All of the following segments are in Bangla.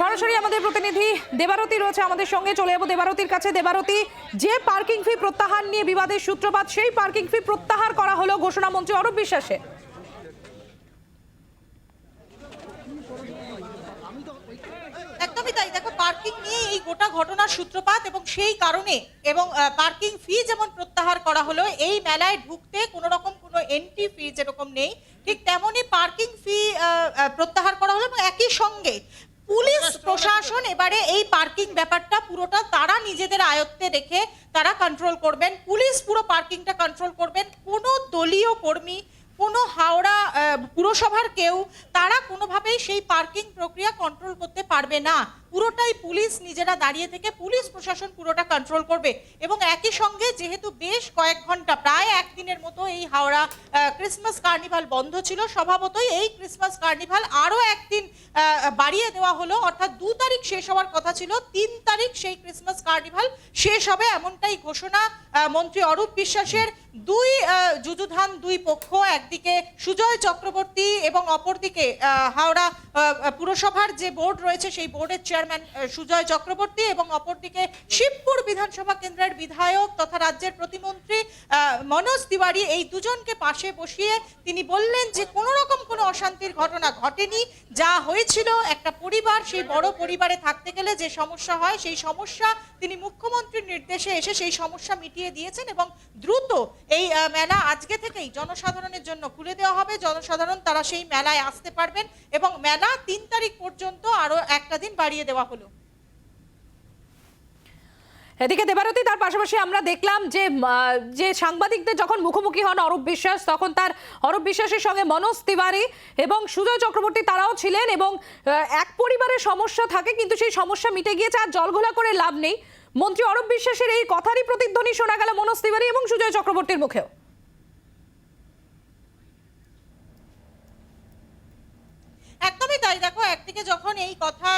সরাসরি আমাদের প্রতিনিধি দেবারতী রয়েছে আমাদের সঙ্গে, চলে যাব দেবারতীর কাছে। দেবারতী, যে পার্কিং ফি প্রত্যাহার নিয়ে বিবাদের সূত্রপাত, সেই পার্কিং ফি প্রত্যাহার করা হলো ঘোষণা মন্ত্রী অরূপ বিশ্বাসে একদমই তাই। দেখো পার্কিং নিয়ে এই গোটা ঘটনার সূত্রপাত এবং সেই কারণে এবং পার্কিং ফি যেমন প্রত্যাহার করা হলো, এই মেলায় ঢুকতে কোনো রকম কোনো ফি যেরকম নেই, ঠিক তেমনি পার্কিং ফি প্রত্যাহার করা হলো এবং একই সঙ্গে পুলিশ, প্রশাসন এবারে এই পার্কিং ব্যাপারটা পুরোটা তারা নিজেদের আয়ত্তে রেখে তারা কন্ট্রোল করবেন। পুলিশ পুরো পার্কিংটা কন্ট্রোল করবেন। কোনো দলীয় কর্মী, কোনো হাওড়া পুরসভার কেউ তারা কোনোভাবেই সেই পার্কিং প্রক্রিয়া কন্ট্রোল করতে পারবে না। পুরোটাই পুলিশ নিজেরা দাঁড়িয়ে থেকে পুলিশ প্রশাসন পুরোটা কন্ট্রোল করবে। এবং একই সঙ্গে যেহেতু বেশ কয়েক ঘণ্টা, প্রায় একদিনের মতো এই হাওড়া ক্রিসমাস কার্নিভাল বন্ধ ছিল, স্বভাবতই এই ক্রিসমাস কার্নিভাল আরও একদিন বাড়িয়ে দেওয়া হলো। অর্থাৎ দু তারিখ শেষ হওয়ার কথা ছিল, তিন তারিখ সেই ক্রিসমাস কার্নিভাল শেষ হবে এমনটাই ঘোষণা মন্ত্রী অরূপ বিশ্বাসের। দুই যুযুধান দুই পক্ষ, একদিকে সুজয় চক্রবর্তী এবং অপরদিকে হাওড়া পুরসভার যে বোর্ড রয়েছে, সেই বোর্ডের চেয়ারম্যান সুজয় চক্রবর্তী এবং অপরদিকে শিবপুর বিধানসভা কেন্দ্রের বিধায়ক তথা রাজ্যের প্রতিমন্ত্রী মনোজ তিওয়ারি এই দুজনকে পাশে বসিয়ে তিনি বললেন যে কোনো রকম কোনো অশান্তির ঘটনা ঘটেনি। যা হয়েছিল একটা পরিবার, সেই বড় পরিবারে থাকতে গেলে যে সমস্যা হয়, সেই সমস্যা তিনি মুখ্যমন্ত্রীর নির্দেশে এসে সেই সমস্যা মিটিয়ে দিয়েছেন এবং দ্রুত এই মেলা আজকে থেকেই জনসাধারণের জন্য খুলে দেওয়া হবে। জনসাধারণ তারা সেই মেলায় আসতে পারবেন এবং মেলা তিন তারিখ পর্যন্ত আরও একটা দিন বাড়িয়ে দেওয়া হলো। এদিকে দেবারতী, তার পাশাপাশি আমরা দেখলাম যে যে সাংবাদিকদের যখন মুখোমুখি হন অরূপ বিশ্বাস, তখন তার, অরূপ বিশ্বাসের সঙ্গে মনোজ তিওয়ারি এবং সুজয় চক্রবর্তী তারাও ছিলেন এবং এক পরিবারের সমস্যা থাকে, কিন্তু সেই সমস্যা মিটে গিয়েছে আর জলঘোলা করে লাভ নেই। মন্ত্রী অরূপ বিশ্বাসের এই কথারই প্রতিধ্বনি শোনা গেল মনোজ তিওয়ারি এবং সুজয় চক্রবর্তীর মুখেও একদমই তাই দেখো একদিকে যখন এই কথা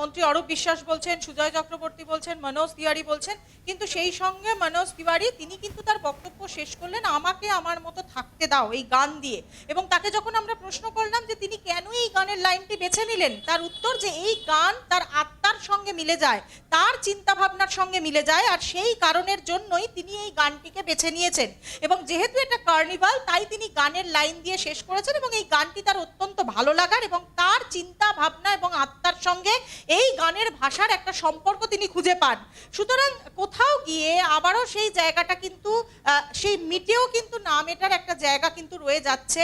মন্ত্রী অরূপ বিশ্বাস বলছেন, সুজয় চক্রবর্তী বলছেন, মনোজ তিওয়ারি বলছেন, কিন্তু সেই সঙ্গে মনোজ তিওয়ারি, তিনি কিন্তু তার বক্তব্য শেষ করলেন, আমাকে আমার মতো থাকতে দাও এই গান দিয়ে। এবং তাকে যখন আমরা প্রশ্ন করলাম যে তিনি কেন এই গানের লাইনটি বেছে নিলেন, তার উত্তর যে এই গান তার আত্মার সঙ্গে মিলে যায়, তার চিন্তা ভাবনার সঙ্গে মিলে যায়, আর সেই কারণের জন্যই তিনি এই গানটিকে বেছে নিয়েছেন। এবং যেহেতু এটা কার্নিভাল, তাই তিনি গানের লাইন দিয়ে শেষ করেছেন এবং এই গানটি তার অত্যন্ত ভালো লাগার এবং তার চিন্তা ভাবনা এবং আত্মার সঙ্গে এই গানের ভাষার একটা সম্পর্ক তিনি খুঁজে পান। সুতরাং কোথাও গিয়ে আবারও সেই জায়গাটা কিন্তু সেই মিটেও কিন্তু না মেটার একটা জায়গা কিন্তু রয়ে যাচ্ছে।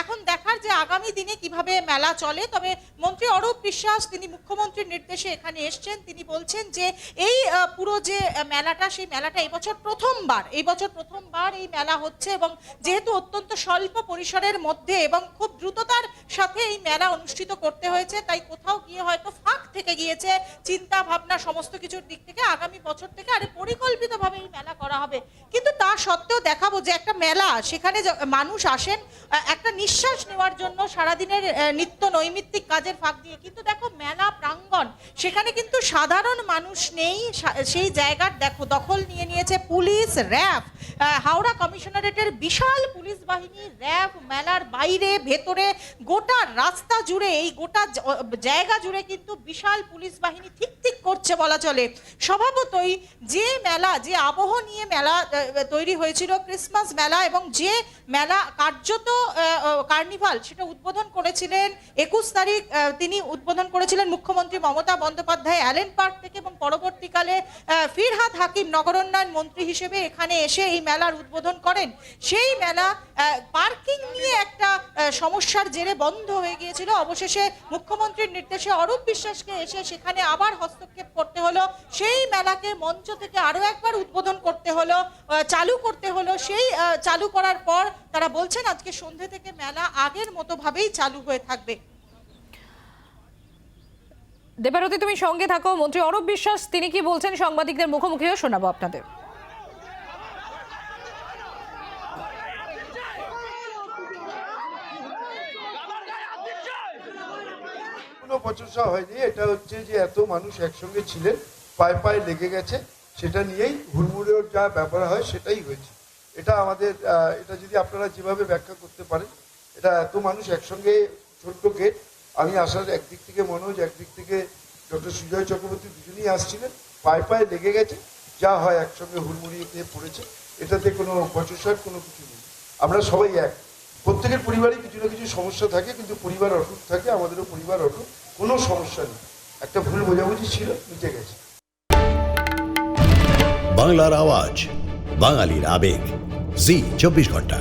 এখন দেখার যে আগামী দিনে কীভাবে মেলা চলে, তবে মন্ত্রী অরূপ বিশ্বাস, তিনি মুখ্যমন্ত্রীর নির্দেশে এখানে এসছেন। তিনি বলছেন যে এই পুরো যে মেলাটা, সেই মেলাটা এবছর প্রথমবার, এই বছর প্রথমবার এই মেলা হচ্ছে এবং যেহেতু অত্যন্ত স্বল্প পরিসরের মধ্যে এবং খুব দ্রুততার সাথে এই মেলা অনুষ্ঠিত করতে হয়েছে, তাই কোথাও গিয়ে হয়তো ফাঁক থেকে গিয়েছে, চিন্তা ভাবনা সমস্ত কিছুর দিক থেকে আগামী বছর থেকে আরে পরিকল্পিতভাবে এই মেলা করা হবে। কিন্তু তা সত্ত্বেও দেখাবো যে একটা মেলা, সেখানে মানুষ আসেন একটা নিঃশ্বাস নেওয়ার জন্য সারাদিনের নিত্য নৈমিত্তিক কাজের ফাঁক দিয়ে। কিন্তু দেখো মেলা প্রাঙ্গণ, সেখানে কিন্তু সাধারণ মানুষ নেই সেই জায়গার দেখো দখল নিয়ে নিয়েছে পুলিশ, র্যাব। হাওড়া কমিশনারেটের বিশাল পুলিশ বাহিনী র্যাব, মেলার বাইরে, ভেতরে, গোটা রাস্তা জুড়ে, এই গোটা জায়গা জুড়ে কিন্তু বিশাল পুলিশ বাহিনী ঠিক ঠিক করছে বলা চলে। স্বভাবতই যে মেলা, যে আবহ নিয়ে মেলা তৈরি হয়েছিল, ক্রিসমাস মেলা এবং যে মেলা কার্যত কার্নিভাল সেটা উদ্বোধন করেছিলেন একুশ তারিখ তিনি উদ্বোধন করেছিলেন মুখ্যমন্ত্রী মমতা বন্দ্যোপাধ্যায় অ্যালেন পার্ক থেকে এবং পরবর্তীকালে ফিরহাদ হাকিম নগরোন্নয়ন মন্ত্রী হিসেবে এখানে এসে এই মেলার উদ্বোধন করেন। সেই মেলা পার্কিং নিয়ে একটা সমস্যার জেরে বন্ধ হয়ে গিয়েছিল। অবশেষে মুখ্যমন্ত্রীর নির্দেশে অরূপ বিশ্বাসকে এসে সেখানে আবার হস্তক্ষেপ করতে হলো। সেই মেলাকে মঞ্চ থেকে আরও একবার উদ্বোধন করতে হলো চালু করতে হলো। সেই চালু করার পর তারা বলছেন, আজকে সন্ধে থেকে মেলা আগের মতো ভাবেই চালু হয়ে থাকবে। দেবারতী, তুমি সঙ্গে থাকো। মন্ত্রী অরূপ বিশ্বাস, তিনি কি বলছেন? সাংবাদিকদের মুখোমুখিও শোনাবো আপনাদের। প্রচেষ্টা হয়নি। এটা হচ্ছে যে এত মানুষ একসঙ্গে ছিলেন, পায়ে পায়ে লেগে গেছে, সেটা নিয়েই হুড়মুড়ের যা ব্যাপার হয় সেটাই হয়েছে। এটা আমাদের এটা যদি আপনারা যেভাবে ব্যাখ্যা করতে পারেন, এটা এত মানুষ একসঙ্গে ছোট্ট গেট, আমি আসার একদিক থেকে মনোজ, একদিক থেকে ডক্টর সুজয় চক্রবর্তী দুজনেই আসছিলেন, পায়ে পায়ে লেগে গেছে, যা হয় একসঙ্গে হুড়মুড়িয়ে দিয়ে পড়েছে, এটাতে কোনো বচসার কোনো কিছু নেই। আমরা সবাই এক। প্রত্যেকের পরিবারে কিছু না কিছু সমস্যা থাকে, কিন্তু পরিবার অটুট থাকে, আমাদেরও পরিবার অটুট। কোনো সমস্যা নেই। একটা ভুল বোঝাবুঝি ছিল, মিটে গেছে। বাংলার আওয়াজ, বাঙালির আবেগ। জি, চব্বিশ ঘণ্টা।